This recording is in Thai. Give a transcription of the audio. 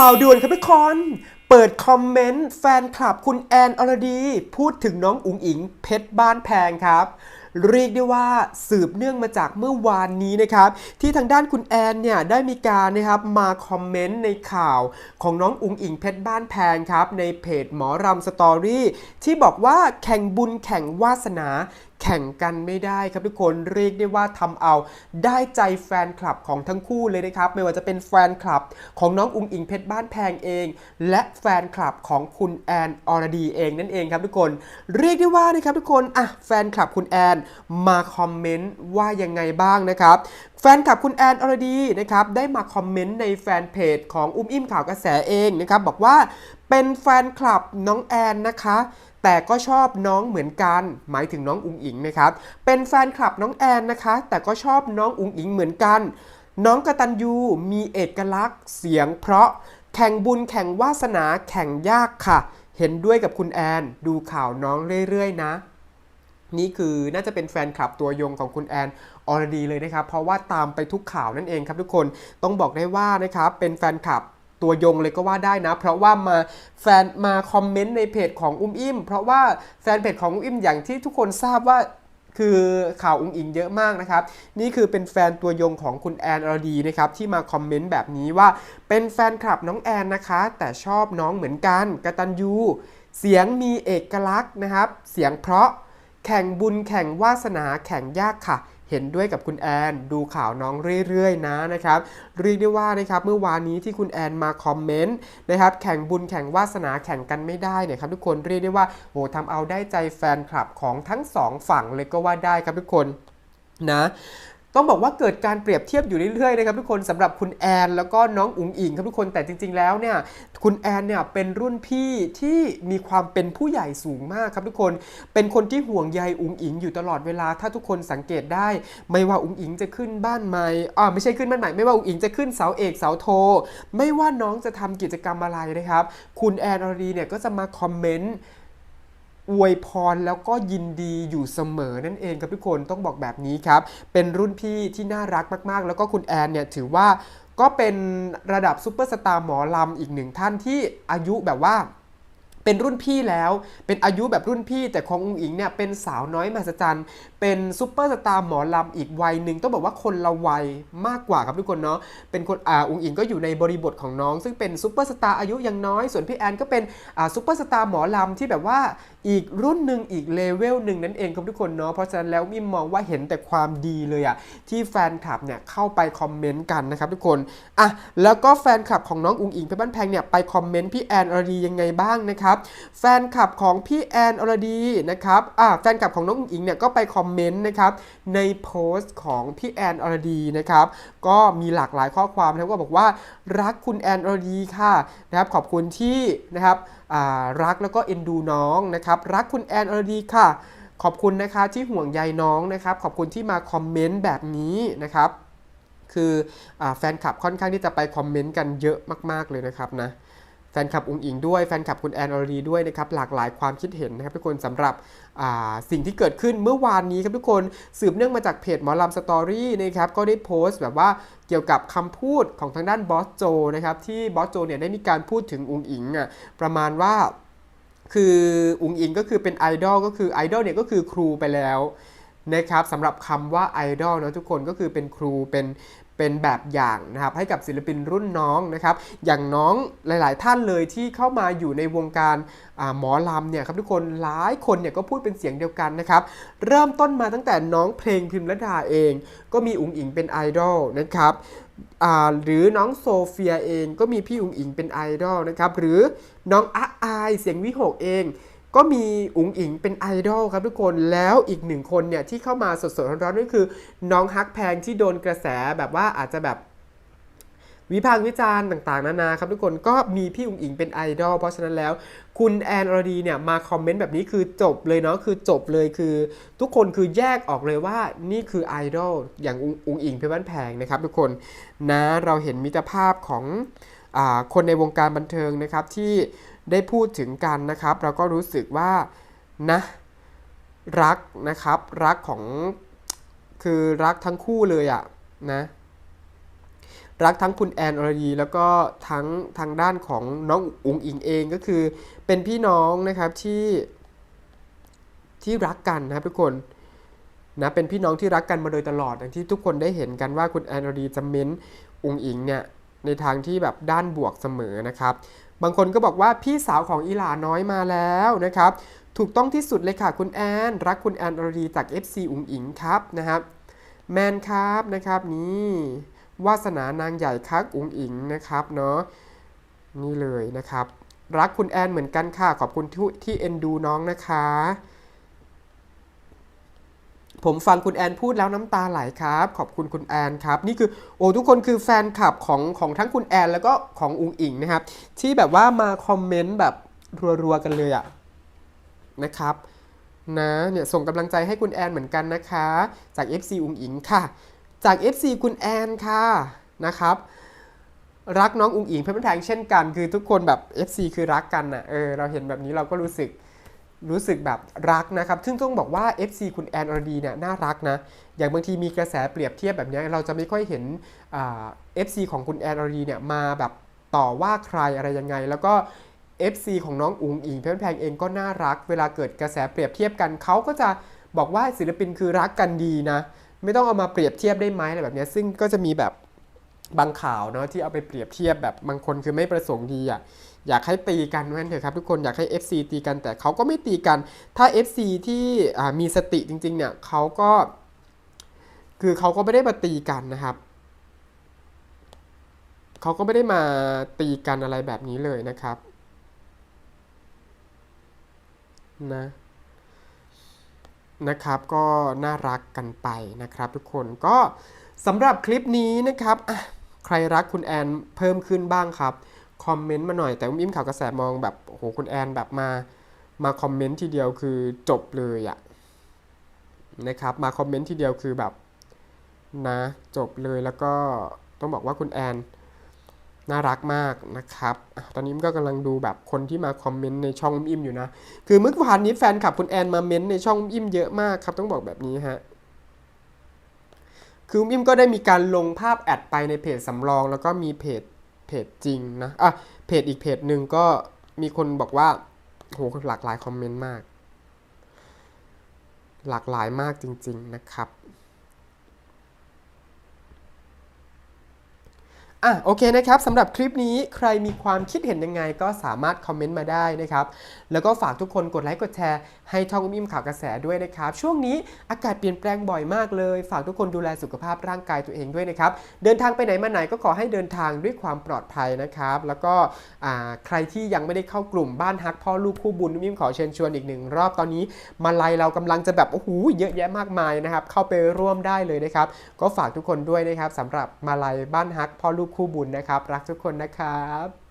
ข่าวด่วนครับทุกคน เปิดคอมเมนต์แฟนคลับคุณแอนอรดี พูดถึงน้องอุ๋งอิง เพชรบ้านแพงครับ เรียกได้ว่าสืบเนื่องมาจากเมื่อวานนี้นะครับ ที่ทางด้านคุณแอนเนี่ยได้มีการนะครับมาคอมเมนต์ในข่าวของน้องอุ๋งอิงเพชรบ้านแพงครับ ในเพจหมอรำสตอรี่ที่บอกว่าแข่งบุญแข่งวาสนา แข่งกันไม่ได้ครับทุกคนเรียกได้ว่าทำเอาได้ใจแฟนคลับของทั้งคู่เลยนะครับ ไม่ว่าจะเป็นแฟนคลับของน้องอุงอิงเพชรบ้านแพงเอง และแฟนคลับของคุณแอนอรดีเองนั่นเองครับทุกคน เรียกได้ว่านะครับทุกคนอะแฟนคลับคุณแอนมาคอมเมนต์ว่ายังไงบ้างนะครับแฟนคลับคุณแอนอรดีนะครับได้มาคอมเมนต์ในแฟนเพจของอุ้มอิ่มข่าวกระแสเองนะครับบอกว่าเป็นแฟนคลับน้องแอนนะคะ แต่ก็ชอบน้องเหมือนกัน หมายถึงน้องอุ๋งอิงนะครับ เป็นแฟนคลับน้องแอนนะคะ แต่ก็ชอบน้องอุ๋งอิงเหมือนกัน น้องกตัญญูมีเอกลักษณ์เสียง เพราะแข่งบุญแข่งวาสนาแข่งยากค่ะ เห็นด้วยกับคุณแอน ดูข่าวน้องเรื่อยๆนะนี่คือน่าจะเป็นแฟนคลับตัวยงของคุณแอนอรดีเลยนะครับ เพราะว่าตามไปทุกข่าวนั่นเองครับทุกคนต้องบอกได้ว่านะครับเป็นแฟนคลับ ตัวยงเลยก็ว่าได้นะ เพราะว่ามาแฟนมาคอมเมนต์ในเพจของอุ้มอิ่ม เพราะว่าแฟนเพจของอุ้มอิ่มอย่างที่ทุกคนทราบว่าคือข่าวอุ้งอิงเยอะมากนะครับ นี่คือเป็นแฟนตัวยงของคุณแอนอรดีนะครับที่มาคอมเมนต์แบบนี้ว่าเป็นแฟนคลับน้องแอนนะคะ แต่ชอบน้องเหมือนกันกระตัญญูเสียงมีเอกลักษณ์นะครับ เสียงเพราะแข่งบุญแข่งวาสนาแข่งยากค่ะ เห็นด้วยกับคุณแอนดูข่าวน้องเรื่อยๆนะนะครับเรียกได้ว่านะครับเมื่อวานนี้ที่คุณแอนมาคอมเมนต์นะครับแข่งบุญแข่งวาสนาแข่งกันไม่ได้เนี่ยครับทุกคนเรียกได้ว่าโหทำเอาได้ใจแฟนคลับของทั้งสองฝั่งเลยก็ว่าได้ครับทุกคนนะ ต้องบอกว่าเกิดการเปรียบเทียบอยู่เรื่อยๆนะครับทุกคนสำหรับคุณแอนแล้วก็น้องอุ๋งอิงครับทุกคนแต่จริง ๆ แล้วเนี่ยคุณแอนเนี่ยเป็นรุ่นพี่ที่มีความเป็นผู้ใหญ่สูงมากครับทุกคนเป็นคนที่ห่วงใยอุ๋งอิงอยู่ตลอดเวลา ถ้าทุกคนสังเกตได้ ไม่ว่าอุ๋งอิงจะขึ้นบ้านใหม่อ่าไม่ใช่ขึ้นบ้านใหม่ไม่ว่าอุ๋งอิงจะขึ้นเสาเอกเสาโท ไม่ว่าน้องจะทำกิจกรรมอะไรนะครับ คุณแอนอรีเนี่ยก็จะมาคอมเมนต์ อวยพรแล้วก็ยินดีอยู่เสมอนั่นเองครับทุกคนต้องบอกแบบนี้ครับ เป็นรุ่นพี่ที่น่ารักมากๆ แล้วก็คุณแอนเนี่ยถือว่าก็เป็นระดับซูเปอร์สตาร์หมอลำอีกหนึ่งท่านที่อายุแบบว่า เป็นรุ่นพี่แล้ว เป็นอายุแบบรุ่นพี่ แต่ของอุงอิงเนี่ยเป็นสาวน้อยมหัศจรรย์ เป็นซุปเปอร์สตาร์หมอลำอีกวัยหนึ่งต้องบอกว่าคนละวัยมากกว่าครับทุกคนเนาะ เป็นคนอ่าอุงอิงก็อยู่ในบริบทของน้อง ซึ่งเป็นซุปเปอร์สตาร์อายุยังน้อย ส่วนพี่แอนก็เป็นอ่าซุปเปอร์สตาร์หมอลำที่แบบว่าอีกรุ่นหนึ่งอีกเลเวลหนึ่งนั่นเองครับทุกคนเนาะ เพราะฉะนั้นแล้วมิมมองว่าเห็นแต่ความดีเลยอะที่แฟนคลับเนี่ยเข้าไปคอมเมนต์กันนะครับทุกคนอะแล้วก็แฟนคลับของน้องอุงอิงเพชรบ้านแพงเนี่ยไปคอมเมนต์พี่แอนอรียังไงบ้างนะครับแฟนคลับของพี่แอนอรดีนะครับอะแฟนคลับของน้องอิงเนี่ยก็ไปคอมเมนต์นะครับในโพสต์ของพี่แอนอรดีนะครับก็มีหลากหลายข้อความนะครับก็บอกว่ารักคุณแอนอรดีค่ะนะครับขอบคุณที่นะครับอ่ารักแล้วก็เอ็นดูน้องนะครับรักคุณแอนอรดีค่ะ ขอบคุณนะคะที่ห่วงใยน้องนะครับขอบคุณที่มาคอมเมนต์แบบนี้นะครับคืออแฟนคลับค่อนข้างที่จะไปคอมเมนต์กันเยอะมาก ๆ เลยนะครับนะ แฟนคลับอุงอิงด้วยแฟนคลับคุณแอนอรดีด้วยนะครับหลากหลายความคิดเห็นนะครับทุกคนสำหรับสิ่งที่เกิดขึ้นเมื่อวานนี้ครับทุกคนสืบเนื่องมาจากเพจหมอลำสตอรี่นะครับก็ได้โพสต์แบบว่าเกี่ยวกับคำพูดของทางด้านบอสโจนะครับที่บอสโจเนี่ยได้มีการพูดถึงอุงอิงอะประมาณว่าคืออุงอิงก็คือเป็นไอดอลก็คือไอดอลเนี่ยก็คือครูไปแล้ว นะครับสำหรับคำว่าไอดอลนะทุกคนก็คือเป็นครูเป็นเป็นแบบอย่างนะครับให้กับศิลปินรุ่นน้องนะครับอย่างน้องหลาย ๆ ท่านเลยที่เข้ามาอยู่ในวงการหมอลำเนี่ยครับทุกคนหลายคนเนี่ยก็พูดเป็นเสียงเดียวกันนะครับเริ่มต้นมาตั้งแต่น้องเพลงพิมพ์ระดาเอง ก็มีอุ๋งอิงเป็นไอดอลนะครับหรือน้องโซเฟียเองก็มีพี่อุ๋งอิงเป็นไอดอลนะครับหรือน้องอาอายเสียงวิหกเอง ก็มีอุ๋งอิงเป็นไอดอลครับทุกคนแล้วอีกหนึ่งคนเนี่ยที่เข้ามาสดๆร้อนๆนั่นคือน้องฮักแพงที่โดนกระแสแบบว่าอาจจะแบบวิพากษ์วิจารณ์ต่างๆ นานาครับทุกคนก็มีพี่อุ๋งอิงเป็นไอดอลเพราะฉะนั้นแล้ว คุณแอนอรดีเนี่ยมาคอมเมนต์แบบนี้คือจบเลยเนาะคือจบเลยคือ ทุกคนคือแยกออกเลยว่านี่คือไอดอลอย่างอุ๋งอิงเพชรบ้านแพงนะครับทุกคนนะเราเห็นมิตรภาพของอคนในวงการบันเทิงนะครับที่ ได้พูดถึงกันนะครับ เราก็รู้สึกว่านะรักนะครับ รักของคือรักทั้งคู่เลยอะนะรักทั้งคุณแอนอรดีแล้วก็ทั้งทางด้านของน้องอุ๋งอิงเองก็คือเป็นพี่น้องนะครับที่ที่รักกันนะครับทุกคนนะเป็นพี่น้องที่รักกันมาโดยตลอดอย่างที่ทุกคนได้เห็นกันว่าคุณแอนอรดีจะเม้นอุ๋งอิงเนี่ยในทางที่แบบด้านบวกเสมอนะครับ บางคนก็บอกว่าพี่สาวของอีหลาน้อยมาแล้วนะครับ ถูกต้องที่สุดเลยค่ะคุณแอน รักคุณแอนอรดีจาก FC อุ๋งอิงครับนะครับ แมนครับนะครับนี่วาสนานางใหญ่คักอุ๋งอิงนะครับเนาะนี่เลยนะครับ รักคุณแอนเหมือนกันค่ะขอบคุณที่ที่เอ็นดูน้องนะคะ ผมฟังคุณแอนพูดแล้วน้ำตาไหลครับ ขอบคุณคุณแอนครับ นี่คือโอ้ทุกคนคือแฟนคลับของของทั้งคุณแอน แล้วก็ของอุงอิงนะครับ ที่แบบว่ามาคอมเมนต์แบบรัวๆกันเลยอะนะครับนะเนี่ยส่งกำลังใจให้คุณแอนเหมือนกันนะคะ จาก FC อุงอิงค่ะ จาก FC คุณแอนค่ะนะครับรักน้องอุงอิงเพื่อนแทงเช่นกัน คือทุกคนแบบ FC คือรักกันนะเออเราเห็นแบบนี้เราก็รู้สึก รู้สึกแบบรักนะครับ ซึ่งต้องบอกว่า FC คุณแอนอรดีเนี่ยน่ารักนะ อย่างบางทีมีกระแสเปรียบเทียบแบบนี้เราจะไม่ค่อยเห็นเอ่า FC ของคุณแอนอรดีเนี่ยมาแบบต่อว่าใครอะไรยังไง แล้วก็ FC ของน้องอุ๋งอิงเพื่อนแพงเองก็น่ารัก เวลาเกิดกระแสเปรียบเทียบกันเขาก็จะบอกว่าศิลปินคือรักกันดีนะ ไม่ต้องเอามาเปรียบเทียบได้ไหมอะไรแบบนี้ซึ่งก็จะมีแบบ บางข่าวเนาะที่เอาไปเปรียบเทียบแบบบางคนคือไม่ประสงค์ดีอะอยากให้ตีกันนั่นเถอะครับทุกคนอยากให้ FC ตีกันแต่เขาก็ไม่ตีกัน ถ้า FC ที่อ่มีสติจริง ๆ เนี่ยเขาก็ คือเขาก็ไม่ได้มาตีกันนะครับเขาก็ไม่ได้มาตีกันอะไรแบบนี้เลยนะครับนะนะครับก็น่ารักกันไปนะครับทุกคนก็สำหรับคลิปนี้นะครับ ใครรักคุณแอนเพิ่มขึ้นบ้างครับ คอมเมนต์มาหน่อย แต่อุ้มอิ่มข่าวกระแสมองแบบโอ้โหคุณแอนแบบมา มาคอมเมนต์ทีเดียวคือจบเลยอะนะครับ มาคอมเมนต์ทีเดียวคือแบบนะจบเลยแล้วก็ต้องบอกว่าคุณแอนน่ารักมากนะครับ ตอนนี้ก็กำลังดูแบบคนที่มาคอมเมนต์ในช่องอิมอยู่นะ คือเมื่อวานนี้แฟนคลับคุณแอนมาเม้นต์ในช่องอิมเยอะมากครับ ต้องบอกแบบนี้ฮะ คืออุ้มอิ่มก็ได้มีการลงภาพแอดไปในเพจสำรอง แล้วก็มีเพจเพจจริงนะอะเพจอีกเพจหนึ่งก็มีคนบอกว่าโหหลากหลายคอมเมนต์มาก หลากหลายมากจริง ๆนะครับ อะโอเคนะครับสำหรับคลิปนี้ใครมีความคิดเห็นยังไงก็สามารถคอมเมนต์มาได้นะครับ แล้วก็ฝากทุกคนกดไลค์กดแชร์ให้ท่องอุ้มอิมข่าวกระแสด้วยนะครับ ช่วงนี้อากาศเปลี่ยนแปลงบ่อยมากเลย ฝากทุกคนดูแลสุขภาพร่างกายตัวเองด้วยนะครับ เดินทางไปไหนมาไหนก็ขอให้เดินทางด้วยความปลอดภัยนะครับ แล้วก็ใครที่ยังไม่ได้เข้ากลุ่มบ้านฮักพ่อลูกคู่บุญอุ้มอิมขอเชิญชวนอีกหนึ่งรอบตอนนี้มาลัยเรากำลังจะแบบโอ้โหเยอะแยะมากมายนะครับเข้าไปร่วมได้เลยนะครับ ก็ฝากทุกคนด้วยนะครับสำหรับมาลัยบ้านฮักพ่อลูกคู่บุญนะครับ รักทุกคนนะครับ